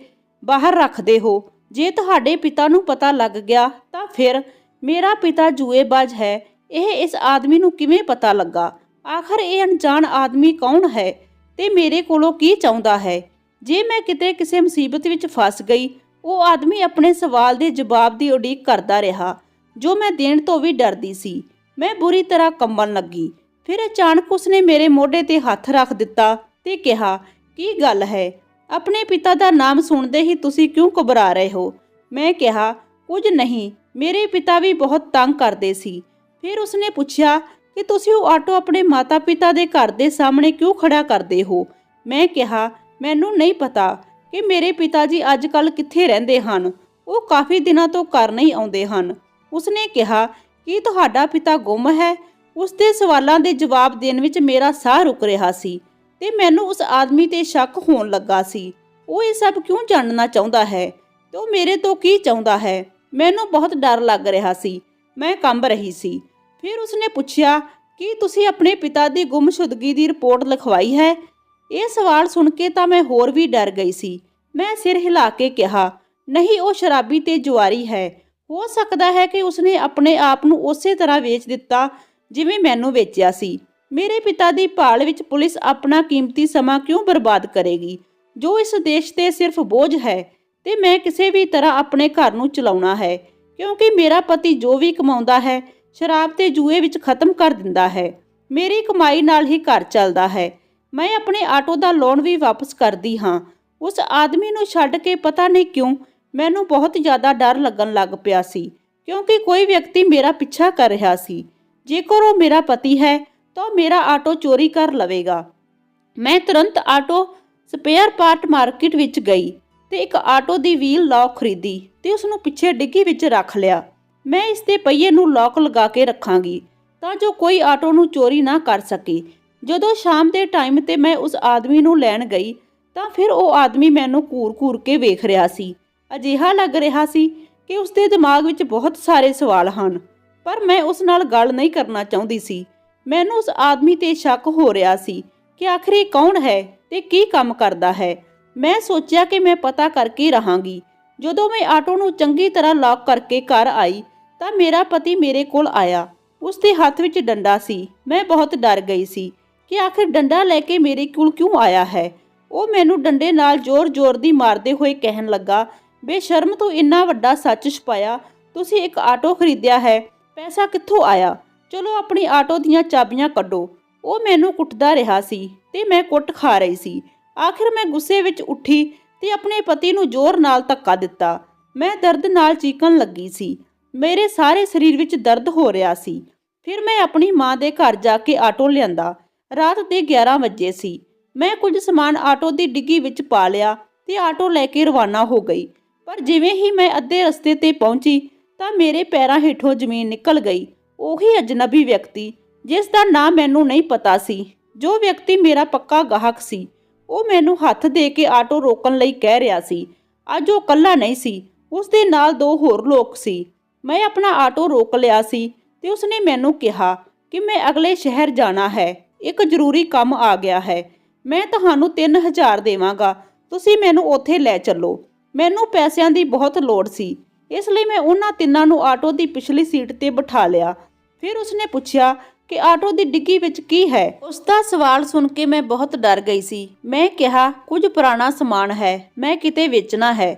ਬਾਹਰ ਰੱਖਦੇ ਹੋ। ਜੇ ਤੁਹਾਡੇ ਪਿਤਾ ਨੂੰ ਪਤਾ ਲੱਗ ਗਿਆ, ਤਾਂ ਫਿਰ ਮੇਰਾ ਪਿਤਾ ਜੂਏਬਾਜ਼ ਹੈ। ਇਹ ਇਸ ਆਦਮੀ ਨੂੰ ਕਿਵੇਂ ਪਤਾ ਲੱਗਾ? ਆਖਰ ਇਹ ਅਣਜਾਣ ਆਦਮੀ ਕੌਣ ਹੈ? ਤੇ ਮੇਰੇ ਕੋਲੋਂ ਕੀ ਚਾਹੁੰਦਾ ਹੈ? ਜੇ ਮੈਂ ਕਿਤੇ ਕਿਸੇ ਮੁਸੀਬਤ ਵਿੱਚ ਫਸ ਗਈ, ਉਹ ਆਦਮੀ ਆਪਣੇ ਸਵਾਲ ਦੇ ਜਵਾਬ ਦੀ ਉਡੀਕ ਕਰਦਾ ਰਿਹਾ, ਜੋ ਮੈਂ ਦੇਣ ਤੋਂ ਵੀ ਡਰਦੀ ਸੀ। ਮੈਂ ਬੁਰੀ ਤਰ੍ਹਾਂ ਕੰਬਣ ਲੱਗੀ। ਫਿਰ ਅਚਾਨਕ ਉਸਨੇ ਮੇਰੇ ਮੋਢੇ ਤੇ ਹੱਥ ਰੱਖ ਦਿੱਤਾ ਤੇ ਕਿਹਾ, ਕੀ ਗੱਲ ਹੈ? ਆਪਣੇ ਪਿਤਾ ਦਾ ਨਾਮ ਸੁਣਦੇ ਹੀ ਤੁਸੀਂ ਕਿਉਂ ਘਬਰਾ ਰਹੇ ਹੋ? ਮੈਂ ਕਿਹਾ, ਕੁਝ ਨਹੀਂ, ਮੇਰੇ ਪਿਤਾ ਵੀ ਬਹੁਤ ਤੰਗ ਕਰਦੇ ਸੀ। ਫਿਰ ਉਸਨੇ ਪੁੱਛਿਆ ਕਿ ਤੁਸੀਂ ਉਹ ਆਟੋ ਆਪਣੇ ਮਾਤਾ-ਪਿਤਾ ਦੇ ਘਰ ਦੇ ਸਾਹਮਣੇ ਕਿਉਂ ਖੜਾ ਕਰਦੇ ਹੋ? ਮੈਂ ਕਿਹਾ, ਮੈਨੂੰ ਨਹੀਂ ਪਤਾ ਕਿ ਮੇਰੇ ਪਿਤਾ ਜੀ ਅੱਜ-ਕੱਲ ਕਿੱਥੇ ਰਹਿੰਦੇ ਹਨ। ਉਹ ਕਾਫੀ ਦਿਨਾਂ ਤੋਂ ਘਰ ਨਹੀਂ ਆਉਂਦੇ ਹਨ। ਉਸਨੇ ਕਿਹਾ, ਕਿ ਤੁਹਾਡਾ ਪਿਤਾ ਗੁੰਮ ਹੈ? ਉਸ ਦੇ ਸਵਾਲਾਂ ਦੇ ਜਵਾਬ ਦੇਣ ਵਿੱਚ ਮੇਰਾ ਸਾਹ ਰੁਕ ਰਿਹਾ ਸੀ। ਤੇ ਮੈਨੂੰ ਉਸ ਆਦਮੀ ਤੇ ਸ਼ੱਕ ਹੋਣ ਲੱਗਾ ਸੀ। ਉਹ ਇਹ ਸਭ ਕਿਉਂ ਜਾਣਨਾ ਚਾਹੁੰਦਾ ਹੈ? ਤੇ ਉਹ ਮੇਰੇ ਤੋਂ ਕੀ ਚਾਹੁੰਦਾ ਹੈ? ਮੈਨੂੰ ਬਹੁਤ ਡਰ ਲੱਗ ਰਿਹਾ ਸੀ। ਮੈਂ ਕੰਬ ਰਹੀ ਸੀ। ਫਿਰ ਉਸਨੇ ਪੁੱਛਿਆ, ਕੀ ਤੁਸੀਂ ਆਪਣੇ ਪਿਤਾ ਦੀ ਗੁੰਮਸ਼ੁਦਗੀ ਦੀ ਰਿਪੋਰਟ ਲਿਖਵਾਈ ਹੈ? ਇਹ ਸਵਾਲ ਸੁਣ ਕੇ ਤਾਂ ਮੈਂ ਹੋਰ ਵੀ ਡਰ ਗਈ ਸੀ। ਮੈਂ ਸਿਰ ਹਿਲਾ ਕੇ ਕਿਹਾ, ਨਹੀਂ, ਉਹ ਸ਼ਰਾਬੀ ਤੇ ਜੁਆਰੀ ਹੈ। ਹੋ ਸਕਦਾ ਹੈ ਕਿ ਉਸਨੇ ਆਪਣੇ ਆਪ ਨੂੰ ਉਸੇ ਤਰ੍ਹਾਂ ਵੇਚ ਦਿੱਤਾ, ਜਿਵੇਂ ਮੈਨੂੰ ਵੇਚਿਆ ਸੀ। ਮੇਰੇ ਪਿਤਾ ਦੀ ਭਾਲ ਵਿੱਚ ਪੁਲਿਸ ਆਪਣਾ ਕੀਮਤੀ ਸਮਾਂ ਕਿਉਂ ਬਰਬਾਦ ਕਰੇਗੀ? ਜੋ ਇਸ ਦੇਸ਼ ਤੇ ਸਿਰਫ ਬੋਝ ਹੈ, ਤੇ ਮੈਂ ਕਿਸੇ ਵੀ ਤਰ੍ਹਾਂ ਆਪਣੇ ਘਰ ਨੂੰ ਚਲਾਉਣਾ ਹੈ, ਕਿਉਂਕਿ ਮੇਰਾ ਪਤੀ ਜੋ ਵੀ ਕਮਾਉਂਦਾ ਹੈ, ਸ਼ਰਾਬ ਤੇ ਜੂਏ ਵਿੱਚ ਖਤਮ ਕਰ ਦਿੰਦਾ ਹੈ। ਮੇਰੀ ਕਮਾਈ ਨਾਲ ਹੀ ਘਰ ਚੱਲਦਾ ਹੈ। ਮੈਂ ਆਪਣੇ ਆਟੋ ਦਾ ਲੋਨ ਵੀ ਵਾਪਸ ਕਰਦੀ ਹਾਂ। ਉਸ ਆਦਮੀ ਨੂੰ ਛੱਡ ਕੇ ਪਤਾ ਨਹੀਂ ਕਿਉਂ ਮੈਨੂੰ ਬਹੁਤ ਜ਼ਿਆਦਾ ਡਰ ਲੱਗਣ ਲੱਗ ਪਿਆ ਸੀ, ਕਿਉਂਕਿ ਕੋਈ ਵਿਅਕਤੀ ਮੇਰਾ ਪਿੱਛਾ ਕਰ ਰਿਹਾ ਸੀ। ਜੇਕਰ ਉਹ ਮੇਰਾ ਪਤੀ ਹੈ ਤਾਂ ਉਹ ਮੇਰਾ ਆਟੋ ਚੋਰੀ ਕਰ ਲਵੇਗਾ। ਮੈਂ ਤੁਰੰਤ ਆਟੋ ਸਪੇਅਰ ਪਾਰਟ ਮਾਰਕੀਟ ਵਿੱਚ ਗਈ ਤੇ ਇੱਕ ਆਟੋ ਦੀ ਵੀਲ ਲੌਕ ਖਰੀਦੀ ਤੇ ਉਸ ਨੂੰ ਪਿੱਛੇ ਡਿੱਗੀ ਵਿੱਚ ਰੱਖ ਲਿਆ। ਮੈਂ ਇਸ ਦੇ ਪਹੀਏ ਨੂੰ ਲੌਕ ਲਗਾ ਕੇ ਰੱਖਾਂਗੀ ਤਾਂ ਜੋ ਕੋਈ ਆਟੋ ਨੂੰ ਚੋਰੀ ਨਾ ਕਰ ਸਕੇ। ਜਦੋਂ ਸ਼ਾਮ ਦੇ ਟਾਈਮ ਤੇ ਮੈਂ ਉਸ ਆਦਮੀ ਨੂੰ ਲੈਣ ਗਈ ਤਾਂ ਫਿਰ ਉਹ ਆਦਮੀ ਮੈਨੂੰ ਘੂਰ-ਘੂਰ ਕੇ ਵੇਖ ਰਿਹਾ ਸੀ। ਅਜਿਹਾ ਲੱਗ ਰਿਹਾ ਸੀ ਕਿ ਉਸ ਦੇ ਦਿਮਾਗ ਵਿੱਚ ਬਹੁਤ ਸਾਰੇ ਸਵਾਲ ਹਨ, ਪਰ ਮੈਂ ਉਸ ਨਾਲ ਗੱਲ ਨਹੀਂ ਕਰਨਾ ਚਾਹੁੰਦੀ ਸੀ। ਮੈਨੂੰ ਉਸ ਆਦਮੀ ਤੇ ਸ਼ੱਕ ਹੋ ਰਿਹਾ ਸੀ ਕਿ ਆਖਰ ਇਹ ਕੌਣ ਹੈ ਤੇ ਕੀ ਕੰਮ ਕਰਦਾ ਹੈ। ਮੈਂ ਸੋਚਿਆ ਕਿ ਮੈਂ ਪਤਾ ਕਰਕੇ ਰਹਾਂਗੀ। ਜਦੋਂ ਮੈਂ ਆਟੋ ਨੂੰ ਚੰਗੀ ਤਰ੍ਹਾਂ ਲੌਕ ਕਰਕੇ ਘਰ ਆਈ ਤਾਂ ਮੇਰਾ ਪਤੀ ਮੇਰੇ ਕੋਲ ਆਇਆ। ਉਸ ਦੇ ਹੱਥ ਵਿੱਚ ਡੰਡਾ ਸੀ। ਮੈਂ ਬਹੁਤ ਡਰ ਗਈ ਸੀ ਕਿ ਆਖਰ ਡੰਡਾ ਲੈ ਕੇ ਮੇਰੇ ਕੋਲ ਕਿਉਂ ਆਇਆ ਹੈ। ਉਹ ਮੈਨੂੰ ਡੰਡੇ ਨਾਲ ਜ਼ੋਰ-ਜ਼ੋਰ ਦੀ ਮਾਰਦੇ ਹੋਏ ਕਹਿਣ ਲੱਗਾ, ਬੇਸ਼ਰਮ ਤੂੰ ਇੰਨਾ ਵੱਡਾ ਸੱਚ ਛੁਪਾਇਆ। ਤੁਸੀਂ ਇੱਕ ਆਟੋ ਖਰੀਦਿਆ ਹੈ। ਪੈਸਾ ਕਿੱਥੋਂ ਆਇਆ? ਚਲੋ ਆਪਣੀ ਆਟੋ ਦੀਆਂ ਚਾਬੀਆਂ ਕੱਢੋ। ਉਹ ਮੈਨੂੰ ਕੁੱਟਦਾ ਰਿਹਾ ਸੀ ਤੇ ਮੈਂ ਕੁੱਟ ਖਾ ਰਹੀ ਸੀ। ਆਖਿਰ ਮੈਂ ਗੁੱਸੇ ਵਿੱਚ ਉੱਠੀ ਤੇ ਆਪਣੇ ਪਤੀ ਨੂੰ ਜ਼ੋਰ ਨਾਲ ਧੱਕਾ ਦਿੱਤਾ। ਮੈਂ ਦਰਦ ਨਾਲ ਚੀਕਣ ਲੱਗੀ ਸੀ। ਮੇਰੇ ਸਾਰੇ ਸਰੀਰ ਵਿੱਚ ਦਰਦ ਹੋ ਰਿਹਾ ਸੀ। ਫਿਰ ਮੈਂ ਆਪਣੀ ਮਾਂ ਦੇ ਘਰ ਜਾ ਕੇ ਆਟੋ ਲਿਆਂਦਾ। ਰਾਤ ਦੇ 11 ਵਜੇ ਸੀ। ਮੈਂ ਕੁਝ ਸਮਾਨ ਆਟੋ ਦੀ ਡਿੱਗੀ ਵਿੱਚ ਪਾ ਲਿਆ ਤੇ ਆਟੋ ਲੈ ਕੇ ਰਵਾਨਾ ਹੋ ਗਈ। ਪਰ ਜਿਵੇਂ ਹੀ ਮੈਂ ਅੱਧੇ ਰਸਤੇ ਤੇ ਪਹੁੰਚੀ ਤਾਂ ਮੇਰੇ ਪੈਰਾਂ ਹੇਠੋਂ ਜ਼ਮੀਨ ਨਿਕਲ ਗਈ। ਉਹੀ ਅਜਨਬੀ ਵਿਅਕਤੀ, ਜਿਸ ਦਾ ਨਾਮ ਮੈਨੂੰ ਨਹੀਂ ਪਤਾ ਸੀ। ਜੋ ਵਿਅਕਤੀ ਮੇਰਾ ਪੱਕਾ ਗਾਹਕ ਸੀ, ਉਹ ਮੈਨੂੰ ਹੱਥ ਦੇ ਕੇ ਆਟੋ ਰੋਕਣ ਲਈ ਕਹਿ ਰਿਹਾ ਸੀ। ਅੱਜ ਉਹ ਇਕੱਲਾ ਨਹੀਂ ਸੀ ਉਸ ਦੇ ਨਾਲ ਦੋ ਹੋਰ ਲੋਕ ਸੀ। ਮੈਂ ਆਪਣਾ ਆਟੋ ਰੋਕ ਲਿਆ ਸੀ ਤੇ ਉਸਨੇ ਮੈਨੂੰ ਕਿਹਾ ਕਿ ਮੈਂ ਅਗਲੇ ਸ਼ਹਿਰ ਜਾਣਾ ਹੈ। ਇੱਕ ਜ਼ਰੂਰੀ ਕੰਮ ਆ ਗਿਆ ਹੈ। ਮੈਂ ਤੁਹਾਨੂੰ 3000 ਦੇਵਾਂਗਾ। ਤੁਸੀਂ ਮੈਨੂੰ ਉੱਥੇ ਲੈ ਚੱਲੋ। ਮੈਨੂੰ ਪੈਸਿਆਂ ਦੀ ਬਹੁਤ ਲੋੜ ਸੀ। ਇਸ ਲਈ ਮੈਂ ਉਹਨਾਂ ਤਿੰਨਾਂ ਨੂੰ ਆਟੋ ਦੀ ਪਿਛਲੀ ਸੀਟ ਤੇ ਬਿਠਾ ਲਿਆ। ਫਿਰ ਉਸਨੇ ਪੁੱਛਿਆ ਕਿ ਆਟੋ ਦੀ ਡਿੱਗੀ ਵਿੱਚ ਕੀ ਹੈ। ਉਸ ਦਾ ਸਵਾਲ ਸੁਣ ਕੇ ਮੈਂ ਬਹੁਤ ਡਰ ਗਈ ਸੀ। ਮੈਂ ਕਿਹਾ, ਕੁਝ ਪੁਰਾਣਾ ਸਮਾਨ ਹੈ, ਮੈਂ ਕਿਤੇ ਵੇਚਣਾ ਹੈ।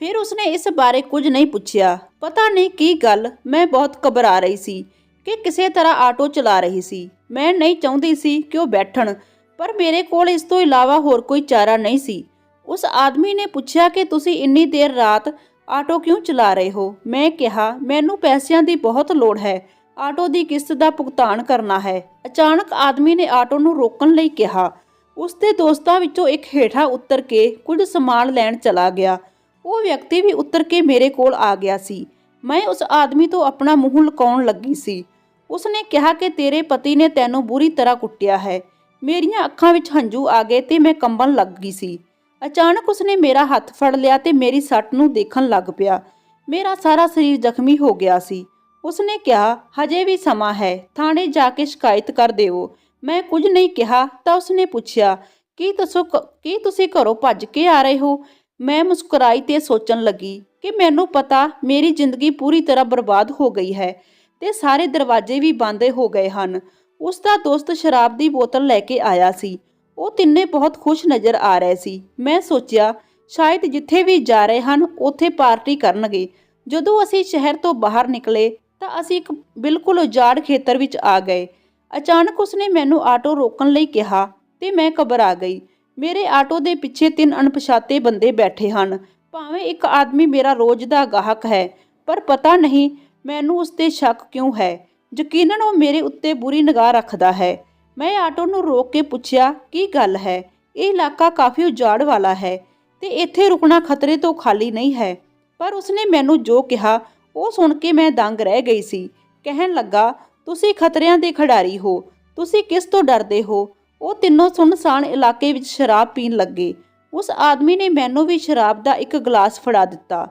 ਫਿਰ ਉਸਨੇ ਇਸ ਬਾਰੇ ਕੁਝ ਨਹੀਂ ਪੁੱਛਿਆ। ਪਤਾ ਨਹੀਂ ਕੀ ਗੱਲ, ਮੈਂ ਬਹੁਤ ਘਬਰਾ ਰਹੀ ਸੀ ਕਿ ਕਿਸੇ ਤਰ੍ਹਾਂ ਆਟੋ ਚਲਾ ਰਹੀ ਸੀ। ਮੈਂ ਨਹੀਂ ਚਾਹੁੰਦੀ ਸੀ ਕਿ ਉਹ ਬੈਠਣ, ਪਰ ਮੇਰੇ ਕੋਲ ਇਸ ਤੋਂ ਇਲਾਵਾ ਹੋਰ ਕੋਈ ਚਾਰਾ ਨਹੀਂ ਸੀ। ਉਸ ਆਦਮੀ ਨੇ ਪੁੱਛਿਆ ਕਿ ਤੁਸੀਂ ਇੰਨੀ ਦੇਰ ਰਾਤ ਆਟੋ ਕਿਉਂ ਚਲਾ ਰਹੇ ਹੋ? ਮੈਂ ਕਿਹਾ, ਮੈਨੂੰ ਪੈਸਿਆਂ ਦੀ ਬਹੁਤ ਲੋੜ ਹੈ ਆਟੋ ਦੀ ਕਿਸ਼ਤ ਦਾ ਭੁਗਤਾਨ ਕਰਨਾ ਹੈ। ਅਚਾਨਕ ਆਦਮੀ ਨੇ ਆਟੋ ਨੂੰ ਰੋਕਣ ਲਈ ਕਿਹਾ। ਉਸ ਦੇ ਦੋਸਤਾਂ ਵਿੱਚੋਂ ਇੱਕ ਹੇਠਾਂ ਉੱਤਰ ਕੇ ਕੁਝ ਸਮਾਨ ਲੈਣ ਚਲਾ ਗਿਆ। ਉਹ ਵਿਅਕਤੀ ਵੀ ਉੱਤਰ ਕੇ ਮੇਰੇ ਕੋਲ ਆ ਗਿਆ ਸੀ। ਮੈਂ ਉਸ ਆਦਮੀ ਤੋਂ ਆਪਣਾ ਮੂੰਹ ਲੁਕਾਉਣ ਲੱਗੀ ਸੀ। ਉਸਨੇ ਕਿਹਾ ਕਿ ਤੇਰੇ ਪਤੀ ਨੇ ਤੈਨੂੰ ਬੁਰੀ ਤਰ੍ਹਾਂ ਕੁੱਟਿਆ ਹੈ। ਮੇਰੀਆਂ ਅੱਖਾਂ ਵਿੱਚ ਹੰਝੂ ਆ ਗਏ ਤੇ ਮੈਂ ਕੰਬਣ ਲੱਗ ਗਈ ਸੀ। ਅਚਾਨਕ ਉਸਨੇ ਮੇਰਾ ਹੱਥ ਫੜ ਲਿਆ ਤੇ ਮੇਰੀ ਸੱਟ ਨੂੰ ਦੇਖਣ ਲੱਗ ਪਿਆ। ਮੇਰਾ ਸਾਰਾ ਸਰੀਰ ਜ਼ਖਮੀ ਹੋ ਗਿਆ ਸੀ। ਉਸਨੇ ਕਿਹਾ, ਹਜੇ ਵੀ ਸਮਾਂ ਹੈ, ਥਾਣੇ ਜਾ ਕੇ ਸ਼ਿਕਾਇਤ ਕਰ ਦਿਓ ਮੈਂ ਕੁਝ ਨਹੀਂ ਕਿਹਾ, ਤਾਂ ਉਸਨੇ ਪੁੱਛਿਆ, ਕੀ ਦੱਸੋ ਕ- ਕੀ ਤੁਸੀਂ ਘਰੋਂ ਭੱਜ ਕੇ ਆ ਰਹੇ ਹੋ? ਮੈਂ ਮੁਸਕਰਾਈ ਤੇ ਸੋਚਣ ਲੱਗੀ ਕਿ ਮੈਨੂੰ ਪਤਾ ਮੇਰੀ ਜ਼ਿੰਦਗੀ ਪੂਰੀ ਤਰ੍ਹਾਂ ਬਰਬਾਦ ਹੋ ਗਈ ਹੈ ਤੇ ਸਾਰੇ ਦਰਵਾਜ਼ੇ ਵੀ ਬੰਦ ਹੋ ਗਏ ਹਨ। ਉਸ ਦਾ ਦੋਸਤ ਸ਼ਰਾਬ ਦੀ ਬੋਤਲ ਲੈ ਕੇ ਆਇਆ ਸੀ। ਉਹ ਤਿੰਨੇ ਬਹੁਤ ਖੁਸ਼ ਨਜ਼ਰ ਆ ਰਹੇ ਸੀ। ਮੈਂ ਸੋਚਿਆ, ਸ਼ਾਇਦ ਜਿੱਥੇ ਵੀ ਜਾ ਰਹੇ ਹਨ, ਉੱਥੇ ਪਾਰਟੀ ਕਰਨਗੇ। ਜਦੋਂ ਅਸੀਂ ਸ਼ਹਿਰ ਤੋਂ ਬਾਹਰ ਨਿਕਲੇ ਤਾਂ ਅਸੀਂ ਇੱਕ ਬਿਲਕੁਲ ਉਜਾੜ ਖੇਤਰ ਵਿੱਚ ਆ ਗਏ। ਅਚਾਨਕ ਉਸਨੇ ਮੈਨੂੰ ਆਟੋ ਰੋਕਣ ਲਈ ਕਿਹਾ ਤੇ ਮੈਂ ਘਬਰਾ ਗਈ। ਮੇਰੇ ਆਟੋ ਦੇ ਪਿੱਛੇ ਤਿੰਨ ਅਣਪਛਾਤੇ ਬੰਦੇ ਬੈਠੇ ਹਨ। ਭਾਵੇਂ ਇੱਕ ਆਦਮੀ ਮੇਰਾ ਰੋਜ਼ ਦਾ ਗਾਹਕ ਹੈ, ਪਰ ਪਤਾ ਨਹੀਂ ਮੈਨੂੰ ਉਸ ਤੇ ਸ਼ੱਕ ਕਿਉਂ ਹੈ। ਯਕੀਨਨ ਉਹ ਮੇਰੇ ਉੱਤੇ ਬੁਰੀ ਨਿਗਾਹ ਰੱਖਦਾ ਹੈ। ਮੈਂ ਆਟੋ ਨੂੰ ਰੋਕ ਕੇ ਪੁੱਛਿਆ, ਕੀ ਗੱਲ ਹੈ? ਇਹ ਇਲਾਕਾ ਕਾਫੀ ਉਜਾੜ ਵਾਲਾ ਹੈ ਤੇ ਇੱਥੇ ਰੁਕਣਾ ਖਤਰੇ ਤੋਂ ਖਾਲੀ ਨਹੀਂ ਹੈ। ਪਰ ਉਸਨੇ ਮੈਨੂੰ ਜੋ ਕਿਹਾ ਉਹ ਸੁਣ ਕੇ ਮੈਂ ਦੰਗ ਰਹਿ ਗਈ ਸੀ। ਕਹਿਣ ਲੱਗਾ, ਤੁਸੀਂ ਖਤਰਿਆਂ ਦੇ ਖਿਡਾਰੀ ਹੋ। ਤੁਸੀਂ ਕਿਸ ਤੋਂ ਡਰਦੇ ਹੋ? ਉਹ ਤਿੰਨੋਂ ਸੁੰਨਸਾਨ ਇਲਾਕੇ ਵਿੱਚ ਸ਼ਰਾਬ ਪੀਣ ਲੱਗੇ। ਉਸ ਆਦਮੀ ਨੇ ਮੈਨੂੰ ਵੀ ਸ਼ਰਾਬ ਦਾ ਇੱਕ ਗਲਾਸ ਫੜਾ ਦਿੱਤਾ।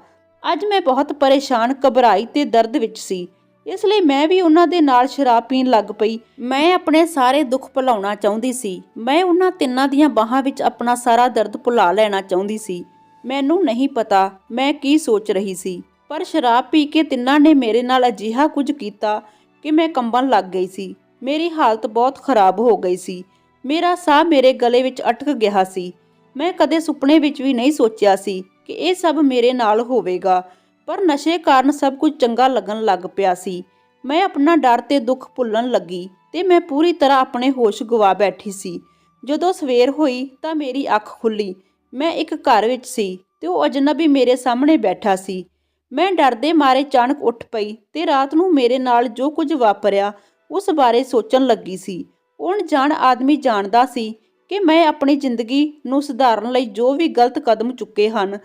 ਅੱਜ ਮੈਂ ਬਹੁਤ ਪਰੇਸ਼ਾਨ, ਘਬਰਾਈ ਤੇ ਦਰਦ ਵਿੱਚ ਸੀ। ਇਸ ਲਈ ਮੈਂ ਵੀ ਉਹਨਾਂ ਦੇ ਨਾਲ ਸ਼ਰਾਬ ਪੀਣ ਲੱਗ ਪਈ। ਮੈਂ ਆਪਣੇ ਸਾਰੇ ਦੁੱਖ ਭੁਲਾਉਣਾ ਚਾਹੁੰਦੀ ਸੀ। ਮੈਂ ਉਹਨਾਂ ਤਿੰਨਾਂ ਦੀਆਂ ਬਾਹਾਂ ਵਿੱਚ ਆਪਣਾ ਸਾਰਾ ਦਰਦ ਭੁਲਾ ਲੈਣਾ ਚਾਹੁੰਦੀ ਸੀ। ਮੈਨੂੰ ਨਹੀਂ ਪਤਾ ਮੈਂ ਕੀ ਸੋਚ ਰਹੀ ਸੀ। ਪਰ ਸ਼ਰਾਬ ਪੀ ਕੇ ਤਿੰਨਾਂ ਨੇ ਮੇਰੇ ਨਾਲ ਅਜਿਹਾ ਕੁਝ ਕੀਤਾ ਕਿ ਮੈਂ ਕੰਬਣ ਲੱਗ ਗਈ ਸੀ। ਮੇਰੀ ਹਾਲਤ ਬਹੁਤ ਖਰਾਬ ਹੋ ਗਈ ਸੀ। ਮੇਰਾ ਸਾਹ ਮੇਰੇ ਗਲੇ ਵਿੱਚ ਅਟਕ ਗਿਆ ਸੀ। ਮੈਂ ਕਦੇ ਸੁਪਨੇ ਵਿੱਚ ਵੀ ਨਹੀਂ ਸੋਚਿਆ ਸੀ ਕਿ ਇਹ ਸਭ ਮੇਰੇ ਨਾਲ ਹੋਵੇਗਾ, ਪਰ ਨਸ਼ੇ ਕਾਰਨ ਸਭ ਕੁਝ ਚੰਗਾ ਲੱਗਣ ਲੱਗ ਪਿਆ ਸੀ। ਮੈਂ ਆਪਣਾ ਡਰ ਤੇ ਦੁੱਖ ਭੁੱਲਣ ਲੱਗੀ ਤੇ ਮੈਂ ਪੂਰੀ ਤਰ੍ਹਾਂ ਆਪਣੇ ਹੋਸ਼ ਗਵਾ ਬੈਠੀ ਸੀ। ਜਦੋਂ ਸਵੇਰ ਹੋਈ ਤਾਂ ਮੇਰੀ ਅੱਖ ਖੁੱਲੀ ਮੈਂ ਇੱਕ ਘਰ ਵਿੱਚ ਸੀ ਤੇ ਉਹ ਅਜਨਬੀ ਮੇਰੇ ਸਾਹਮਣੇ ਬੈਠਾ ਸੀ। ਮੈਂ ਡਰਦੇ ਮਾਰੇ ਅਚਾਨਕ ਉੱਠ ਪਈ ਤੇ ਰਾਤ ਨੂੰ ਮੇਰੇ ਨਾਲ ਜੋ ਕੁਝ ਵਾਪਰਿਆ, ਉਸ ਬਾਰੇ ਸੋਚਣ ਲੱਗੀ ਸੀ। ਉਹ ਅਣਜਾਣ ਆਦਮੀ ਜਾਣਦਾ ਸੀ ਕਿ ਮੈਂ ਆਪਣੀ ਜ਼ਿੰਦਗੀ ਨੂੰ ਸੁਧਾਰਨ ਲਈ ਜੋ ਵੀ ਗਲਤ ਕਦਮ ਚੁੱਕੇ ਹਨ।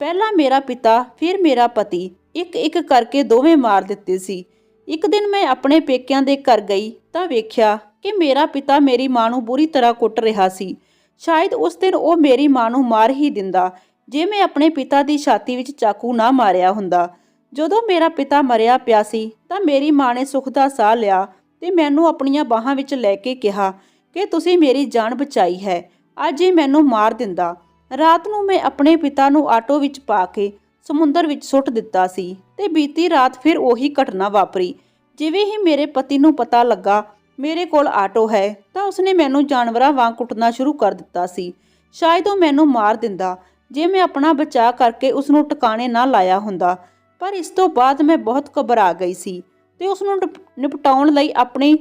ਪਹਿਲਾਂ ਮੇਰਾ ਪਿਤਾ, ਫਿਰ ਮੇਰਾ ਪਤੀ ਇੱਕ ਇੱਕ ਕਰਕੇ ਦੋਵੇਂ ਮਾਰ ਦਿੱਤੇ ਸੀ। ਇੱਕ ਦਿਨ ਮੈਂ ਆਪਣੇ ਪੇਕਿਆਂ ਦੇ ਘਰ ਗਈ ਤਾਂ ਵੇਖਿਆ ਕਿ ਮੇਰਾ ਪਿਤਾ ਮੇਰੀ ਮਾਂ ਨੂੰ ਬੁਰੀ ਤਰ੍ਹਾਂ ਕੁੱਟ ਰਿਹਾ ਸੀ। ਸ਼ਾਇਦ ਉਸ ਦਿਨ ਉਹ ਮੇਰੀ ਮਾਂ ਨੂੰ ਮਾਰ ਹੀ ਦਿੰਦਾ ਜੇ ਮੈਂ ਆਪਣੇ ਪਿਤਾ ਦੀ ਛਾਤੀ ਵਿੱਚ ਚਾਕੂ ਨਾ ਮਾਰਿਆ ਹੁੰਦਾ, ਜਦੋਂ ਮੇਰਾ ਪਿਤਾ ਮਰਿਆ ਪਿਆ ਸੀ, ਤਾਂ ਮੇਰੀ ਮਾਂ ਨੇ ਸੁੱਖ ਦਾ ਸਾਹ ਲਿਆ ਤੇ ਮੈਨੂੰ ਆਪਣੀਆਂ ਬਾਹਾਂ ਵਿੱਚ ਲੈ ਕੇ ਕਿਹਾ ਕਿ ਤੁਸੀਂ ਮੇਰੀ ਜਾਨ ਬਚਾਈ ਹੈ, ਅੱਜ ਹੀ ਮੈਨੂੰ ਮਾਰ ਦਿੰਦਾ। ਰਾਤ ਨੂੰ ਮੈਂ ਆਪਣੇ ਪਿਤਾ ਨੂੰ ਆਟੋ ਵਿੱਚ ਪਾ ਕੇ ਸਮੁੰਦਰ ਵਿੱਚ ਸੁੱਟ ਦਿੱਤਾ ਸੀ ਤੇ ਬੀਤੀ ਰਾਤ ਫਿਰ ਉਹੀ ਘਟਨਾ ਵਾਪਰੀ। ਜਿਵੇਂ ਹੀ ਮੇਰੇ ਪਤੀ ਨੂੰ ਪਤਾ ਲੱਗਾ, ਮੇਰੇ ਕੋਲ ਆਟੋ ਹੈ, ਤਾਂ ਉਸਨੇ ਮੈਨੂੰ ਜਾਨਵਰਾਂ ਵਾਂਗ ਕੁੱਟਣਾ ਸ਼ੁਰੂ ਕਰ ਦਿੱਤਾ ਸੀ। ਸ਼ਾਇਦ ਉਹ ਮੈਨੂੰ ਮਾਰ ਦਿੰਦਾ ਜੇ ਮੈਂ ਆਪਣਾ ਬਚਾਅ ਕਰਕੇ ਉਸ ਨੂੰ ਟਿਕਾਣੇ ਨਾ ਲਾਇਆ ਹੁੰਦਾ, ਪਰ ਇਸ ਤੋਂ ਬਾਅਦ ਮੈਂ ਬਹੁਤ ਘਬਰਾ ਗਈ ਸੀ ਤੇ ਉਸ ਨੂੰ ਨਿਪ- ਨਿਪਟਾਉਣ ਲਈ ਆਪਣੇ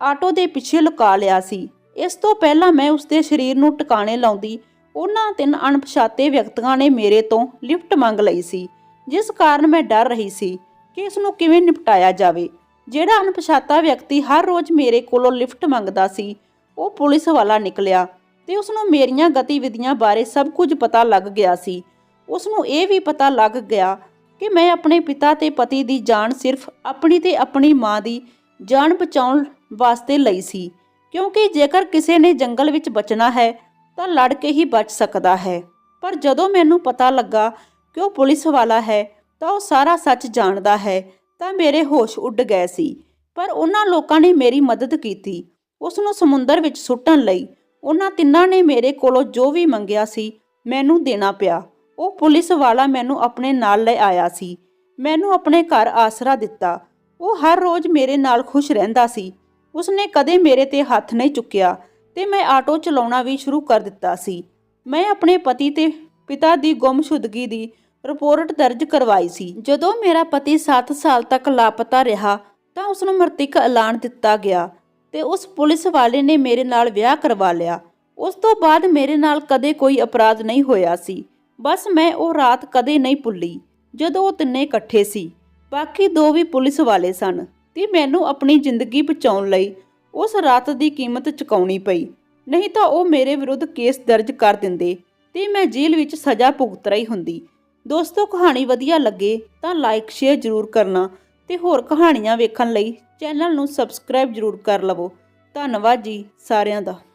ਆਟੋ ਦੇ ਪਿੱਛੇ ਲੁਕਾ ਲਿਆ ਸੀ। ਇਸ ਤੋਂ ਪਹਿਲਾਂ ਮੈਂ ਉਸ ਦੇ ਸਰੀਰ ਨੂੰ ਟਿਕਾਣੇ ਲਾਉਂਦੀ ਉਹਨਾਂ ਤਿੰਨ ਅਣਪਛਾਤੇ ਵਿਅਕਤੀਆਂ ਨੇ ਮੇਰੇ ਤੋਂ ਲਿਫਟ ਮੰਗ ਲਈ ਸੀ, ਜਿਸ ਕਾਰਨ ਮੈਂ ਡਰ ਰਹੀ ਸੀ ਕਿ ਇਸ ਨੂੰ ਕਿਵੇਂ ਨਿਪਟਾਇਆ ਜਾਵੇ। ਜਿਹੜਾ ਅਣਪਛਾਤਾ ਵਿਅਕਤੀ ਹਰ ਰੋਜ਼ ਮੇਰੇ ਕੋਲੋਂ ਲਿਫਟ ਮੰਗਦਾ ਸੀ, ਉਹ ਪੁਲਿਸ ਵਾਲਾ ਨਿਕਲਿਆ। ਤੇ ਉਸ ਨੂੰ ਮੇਰੀਆਂ ਗਤੀਵਿਧੀਆਂ ਬਾਰੇ ਸਭ ਕੁਝ ਪਤਾ ਲੱਗ ਗਿਆ ਸੀ। ਉਸ ਨੂੰ ਇਹ ਵੀ ਪਤਾ ਲੱਗ ਗਿਆ ਕਿ ਮੈਂ ਆਪਣੇ ਪਿਤਾ ਤੇ ਪਤੀ ਦੀ ਜਾਨ ਸਿਰਫ ਆਪਣੀ ਤੇ ਆਪਣੀ ਮਾਂ ਦੀ ਜਾਨ ਬਚਾਉਣ ਵਾਸਤੇ ਲਈ ਸੀ। ਕਿਉਂਕਿ ਜੇਕਰ ਕਿਸੇ ਨੇ ਜੰਗਲ ਵਿੱਚ ਬਚਣਾ ਹੈ, ਤਾਂ ਲੜ ਕੇ ਹੀ ਬਚ ਸਕਦਾ ਹੈ। ਪਰ ਜਦੋਂ ਮੈਨੂੰ ਪਤਾ ਲੱਗਾ ਕਿ ਉਹ ਪੁਲਿਸ ਵਾਲਾ ਹੈ, ਤਾਂ ਉਹ ਸਾਰਾ ਸੱਚ ਜਾਣਦਾ ਹੈ, ਤਾਂ ਮੇਰੇ ਹੋਸ਼ ਉੱਡ ਗਏ ਸੀ। ਪਰ ਉਹਨਾਂ ਲੋਕਾਂ ਨੇ ਮੇਰੀ ਮਦਦ ਕੀਤੀ। ਉਸ ਨੂੰ ਸਮੁੰਦਰ ਵਿੱਚ ਸੁੱਟਣ ਲਈ ਉਹਨਾਂ ਤਿੰਨਾਂ ਨੇ ਮੇਰੇ ਕੋਲੋਂ ਜੋ ਵੀ ਮੰਗਿਆ ਸੀ, ਮੈਨੂੰ ਦੇਣਾ ਪਿਆ। ਉਹ ਪੁਲਿਸ ਵਾਲਾ ਮੈਨੂੰ ਆਪਣੇ ਨਾਲ ਲੈ ਆਇਆ ਸੀ। ਮੈਨੂੰ ਆਪਣੇ ਘਰ ਆਸਰਾ ਦਿੱਤਾ। ਉਹ ਹਰ ਰੋਜ਼ ਮੇਰੇ ਨਾਲ ਖੁਸ਼ ਰਹਿੰਦਾ ਸੀ। ਉਸਨੇ ਕਦੇ ਮੇਰੇ ਤੇ ਹੱਥ ਨਹੀਂ ਚੁੱਕਿਆ ਤੇ ਮੈਂ ਆਟੋ ਚਲਾਉਣਾ ਵੀ ਸ਼ੁਰੂ ਕਰ ਦਿੱਤਾ ਸੀ। ਮੈਂ ਆਪਣੇ ਪਤੀ ਤੇ ਪਿਤਾ ਦੀ ਗੁੰਮਸ਼ੁਦਗੀ ਦੀ ਰਿਪੋਰਟ ਦਰਜ ਕਰਵਾਈ ਸੀ। ਜਦੋਂ ਮੇਰਾ ਪਤੀ 7 ਸਾਲ ਤੱਕ ਲਾਪਤਾ ਰਿਹਾ ਤਾਂ ਉਸ ਨੂੰ ਮਰਤਿਕ ਐਲਾਨ ਦਿੱਤਾ ਗਿਆ। ਤੇ ਉਸ ਪੁਲਿਸ ਵਾਲੇ ਨੇ ਮੇਰੇ ਨਾਲ ਵਿਆਹ ਕਰਵਾ ਲਿਆ। ਉਸ ਤੋਂ ਬਾਅਦ ਮੇਰੇ ਨਾਲ ਕਦੇ ਕੋਈ ਅਪਰਾਧ ਨਹੀਂ ਹੋਇਆ ਸੀ। ਬਸ ਮੈਂ ਉਹ ਰਾਤ ਕਦੇ ਨਹੀਂ ਭੁੱਲੀ, ਜਦੋਂ ਉਹ ਤਿੰਨੇ ਇਕੱਠੇ ਸੀ। ਬਾਕੀ ਦੋ ਵੀ ਪੁਲਿਸ ਵਾਲੇ ਸਨ ਤੇ ਮੈਨੂੰ ਆਪਣੀ ਜ਼ਿੰਦਗੀ ਬਚਾਉਣ ਲਈ ਉਸ ਰਾਤ ਦੀ ਕੀਮਤ ਚੁਕਾਉਣੀ ਪਈ। ਨਹੀਂ ਤਾਂ ਉਹ ਮੇਰੇ ਵਿਰੁੱਧ ਕੇਸ ਦਰਜ ਕਰ ਦਿੰਦੇ ਤੇ ਮੈਂ ਜੇਲ੍ਹ ਵਿੱਚ ਸਜ਼ਾ ਭੁਗਤ ਰਹੀ ਹੁੰਦੀ। ਦੋਸਤੋ, ਕਹਾਣੀ ਵਧੀਆ ਲੱਗੇ ਤਾਂ ਲਾਈਕ ਸ਼ੇਅਰ ਜ਼ਰੂਰ ਕਰਨਾ ਤੇ ਹੋਰ ਕਹਾਣੀਆਂ ਵੇਖਣ ਲਈ ਚੈਨਲ ਨੂੰ ਸਬਸਕ੍ਰਾਈਬ ਜ਼ਰੂਰ ਕਰ ਲਵੋ। ਧੰਨਵਾਦ ਜੀ ਸਾਰਿਆਂ ਦਾ।